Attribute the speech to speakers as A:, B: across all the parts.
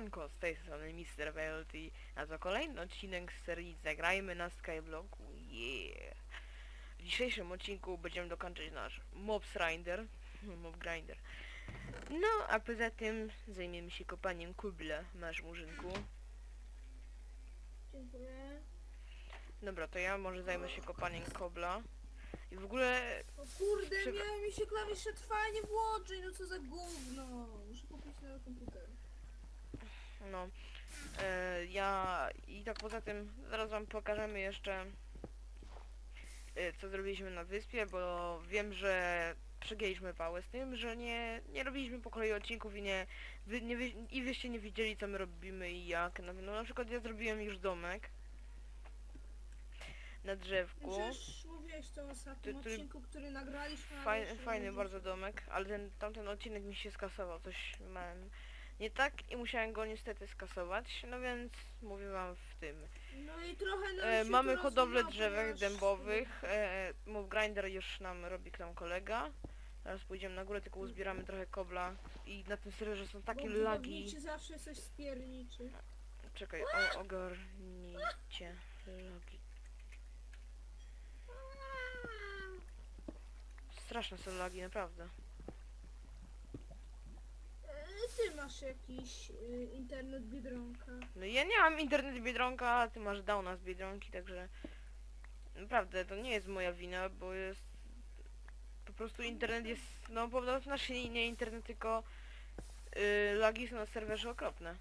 A: Siemanko, z tej strony Mr. Welty, a to kolejny odcinek z serii Zagrajmy na Skyblocku, yeah! W dzisiejszym odcinku będziemy dokończyć nasz Mobs Grinder, Mob Grinder. No, a poza tym zajmiemy się kopaniem kubla, masz murzynku.
B: Dziękuję.
A: Dobra, to ja może zajmę się kopaniem kobla. I w ogóle,
B: O kurde, miały mi się klawisze trwanie włączyć, no co za gówno. Muszę kupić nowy komputer.
A: No, e, ja i tak poza tym zaraz wam pokażemy jeszcze e, co zrobiliśmy na wyspie, bo wiem, że przegięliśmy pałę z tym, że nie, nie robiliśmy po kolei odcinków i nie, wy, nie wy, i wyście nie widzieli co my robimy i jak. No, no na przykład ja zrobiłem już domek na drzewku.
B: Przecież mówiłeś to w ostatnim
A: Ty- ty-
B: odcinku, który nagraliśmy. ale
A: Fajny,
B: jeszcze
A: fajny
B: nie
A: bardzo domek, ale ten tamten odcinek mi się skasował, coś miałem nie tak i musiałem go niestety skasować, no więc mówię wam w tym.
B: No i trochę nam
A: E,
B: się
A: mamy
B: to
A: hodowlę drzewek
B: ponieważ-
A: dębowych, e, move grinder już nam robi tam kolega. Teraz pójdziemy na górę, tylko uzbieramy trochę kobla i na tym serwerze są takie
B: bo
A: lagi.
B: budowniczy zawsze coś spierniczy.
A: Czekaj, o, ogarnijcie lagi. Straszne są lagi, naprawdę.
B: E, Ty masz jakiś y, internet Biedronka.
A: No ja nie mam internet Biedronka, a ty masz downa z Biedronki, także naprawdę to nie jest moja wina, bo jest po prostu internet jest, no po prostu nasze nie internet, tylko yy, lagi są na serwerze okropne.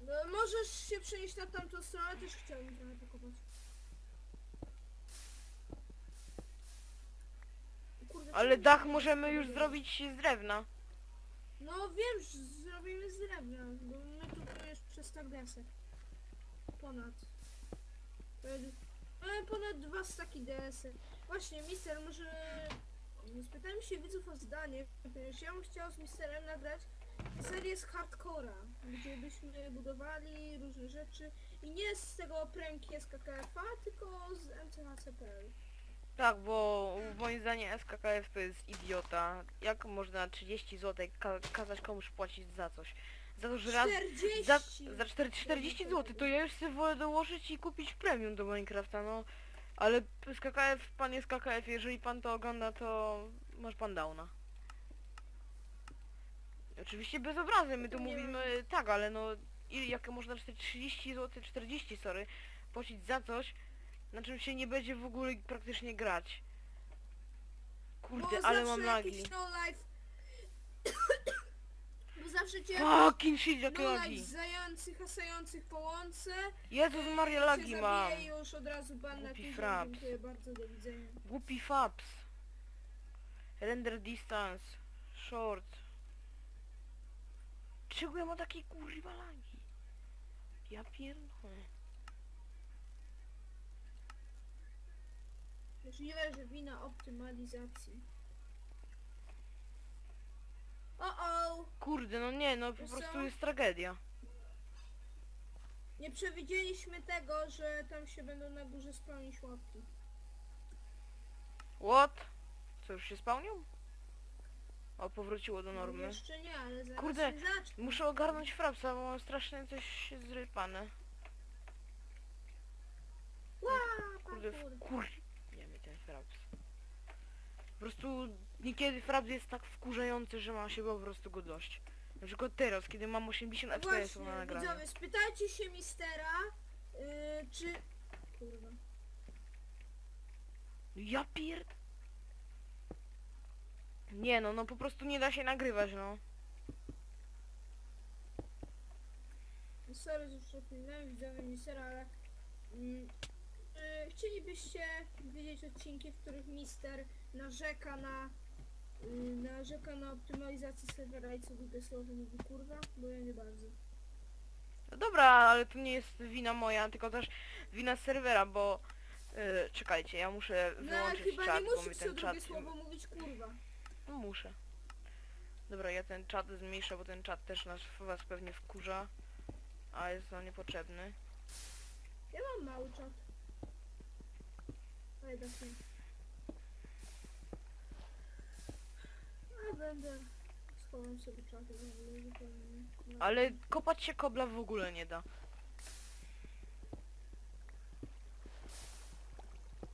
B: No, możesz się przenieść na tamtą stronę, też trochę pokopać. Kurde,
A: Ale
B: czemu
A: dach możemy
B: nie
A: już zrobić z drewna.
B: No wiem, że zrobimy z drewna, bo my tu tu jest przez desek. Ponad. Mamy ponad dwa staki desek. Właśnie, mister, może spytajmy się widzów o zdanie, ponieważ ja bym chciał z misterem nagrać serię z hardcora, gdzie byśmy budowali różne rzeczy i nie z tego premki SKKF-a, tylko z MCHCPL.
A: Tak, bo moim zdaniem SKKF to jest idiota. Jak można 30 zł ka kazać komuś płacić za coś? Za to, że raz
B: 40!
A: Za, za 4, 40 zł to ja już sobie wolę dołożyć i kupić premium do Minecrafta, no. Ale z KKF, pan jest KKF, jeżeli pan to ogląda, to masz pan downa. Oczywiście bez obrazy, my tu
B: Nie
A: mówimy tak, ale no ile, jak można 30 zł, 40 sorry, płacić za coś, na czym się nie będzie w ogóle praktycznie grać. Kurde,
B: Bo
A: ale
B: zawsze
A: mam lagi.
B: jakiś no life. Bo zawsze cię
A: Fucking shit, jakie
B: no
A: lagi.
B: zających, hasających po łące.
A: Jezus Maria,
B: cię
A: lagi mam.
B: i już od razu ban na
A: Głupi fraps.
B: Dziękuję bardzo, do widzenia.
A: Głupi fabs. Render distance. Short. Czego ja mam takie kurwa lagi? Ja pierdolę.
B: Możliwe, że wina optymalizacji. O o!
A: Kurde, no nie, no po
B: Wiesz
A: prostu jest tragedia.
B: Nie przewidzieliśmy tego, że tam się będą na górze spełnić łapki.
A: What? Co już się spełnił? O, powróciło do normy.
B: Jeszcze nie, ale zaraz
A: Kurde,
B: się zacznie.
A: Muszę ogarnąć frapsa, bo mam strasznie coś zrypane.
B: Ła,
A: Kurde, wkur... Fraps. Po prostu niekiedy fraps jest tak wkurzający, że ma się po prostu go dość. Na przykład teraz, kiedy mam 80
B: No
A: FPS na
B: Właśnie,
A: nagraniu.
B: widzowie, spytajcie się mistera, yy, czy... Kurwa.
A: Ja pier... Nie no, no po prostu nie da się nagrywać, no.
B: Sorry, że przeklinałem widzowie mistera, ale... Mm, yy, chcielibyście widzieć odcinki, w których mister narzeka na... Yy, narzeka na optymalizację serwera i co drugie słowo mówi kurwa? Bo ja nie bardzo.
A: No dobra, ale to nie jest wina moja, tylko też wina serwera, bo... Yy, czekajcie, ja muszę
B: No ale
A: wyłączyć
B: chyba
A: czat,
B: nie
A: bo mi
B: musisz co
A: ten
B: drugie
A: czat...
B: słowo mówić kurwa.
A: No muszę. Dobra, ja ten czat zmniejszę, bo ten czat też nas was pewnie wkurza. A jest nam niepotrzebny.
B: Ja mam mały czat. Ale będę Schowam sobie zupełnie...
A: Ale kopać się kobla w ogóle nie da.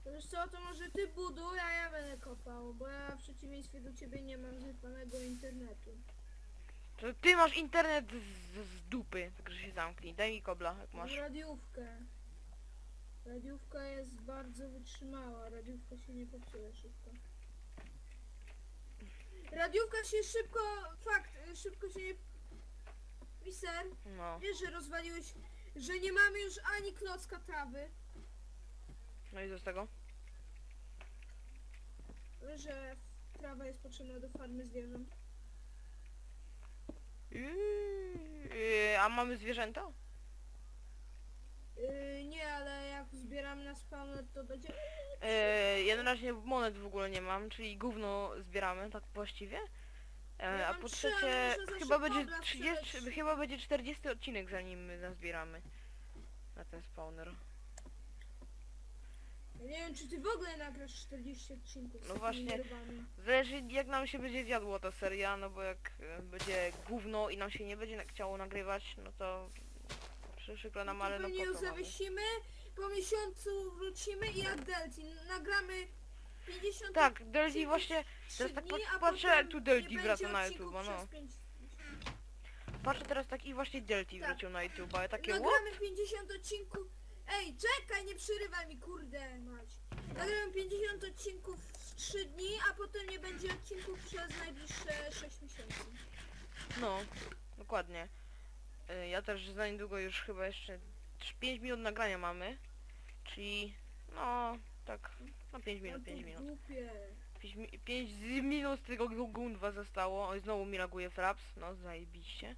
B: Wiesz co, to może ty buduj, a ja będę kopał, bo ja w przeciwieństwie do ciebie nie mam zrypanego internetu.
A: To ty masz internet z, z dupy, także się zamknij. Daj mi kobla, jak
B: Mam
A: masz.
B: radiówkę. Radiówka jest bardzo wytrzymała, radiówka się nie popsuje szybko. Radiówka się szybko, fakt, y, szybko się nie... Mister,
A: No.
B: wiesz, że rozwaliłeś, że nie mamy już ani klocka trawy,
A: No i co z tego?
B: że trawa jest potrzebna do farmy zwierząt.
A: Yy, a mamy zwierzęta?
B: Yy, nie, ale jak zbieram na spawner, to będzie...
A: Yy, ja na razie monet w ogóle nie mam, czyli gówno zbieramy, tak właściwie. E,
B: Ja
A: a
B: mam
A: po
B: trzy, ale
A: trzecie,
B: muszę za
A: chyba
B: szybko
A: będzie
B: obrać
A: 30,
B: tyle.
A: chyba będzie 40 odcinek zanim my nazbieramy na ten spawner.
B: Ja nie wiem, czy ty w ogóle nagrasz 40 odcinków z
A: No właśnie.
B: rybami.
A: Zależy jak nam się będzie wiodła ta seria, no bo jak e, będzie gówno i nam się nie będzie na- chciało nagrywać, no to przy- przykro nam, ale no
B: pewnie
A: po
B: ją
A: co mamy?
B: zawiesimy, po miesiącu wrócimy i jak Delci, nagramy 50
A: Tak,
B: odcinków
A: właśnie, teraz tak
B: dni,
A: pat-
B: a
A: patrzę,
B: potem
A: tu Delty
B: nie
A: wraca
B: będzie
A: na
B: odcinków
A: YouTube'a, no.
B: przez pięć-
A: patrzę teraz tak i właśnie Delty
B: Tak.
A: wrócił na YouTube, ale takie what?
B: Nagramy 50 odcinków. Ej, czekaj, nie przerywaj mi, kurde mać. Nagramy 50 odcinków w 3 dni, a potem nie będzie odcinków przez najbliższe 6 miesięcy.
A: No, dokładnie. Y, Ja też za niedługo już chyba jeszcze 5 minut nagrania mamy. Czyli no tak, no 5 minut, 5 minut.
B: Głupie.
A: 5 minut z tego gu- gundwa zostało. Oj, znowu mi laguje fraps, no zajebiście.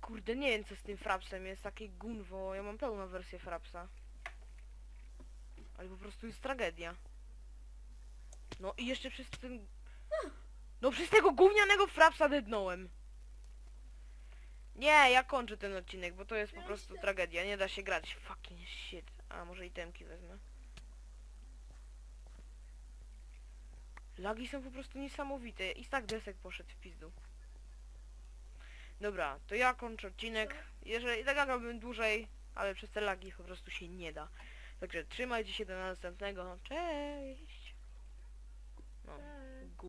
A: Kurde, nie wiem co z tym frapsem jest, takie gunwo. Ja mam pełną wersję frapsa. Ale po prostu jest tragedia. No i jeszcze przez ten... No przez tego gównianego frapsa dednąłem. Nie, ja kończę ten odcinek, bo to jest po prostu tragedia. Nie da się grać. Fucking shit. A może itemki wezmę. Lagi są po prostu niesamowite. I tak desek poszedł w pizdu. Dobra, to ja kończę odcinek. Jeżeli tak nagrałbym dłużej, ale przez te lagi po prostu się nie da. Także trzymajcie się do następnego. Cześć!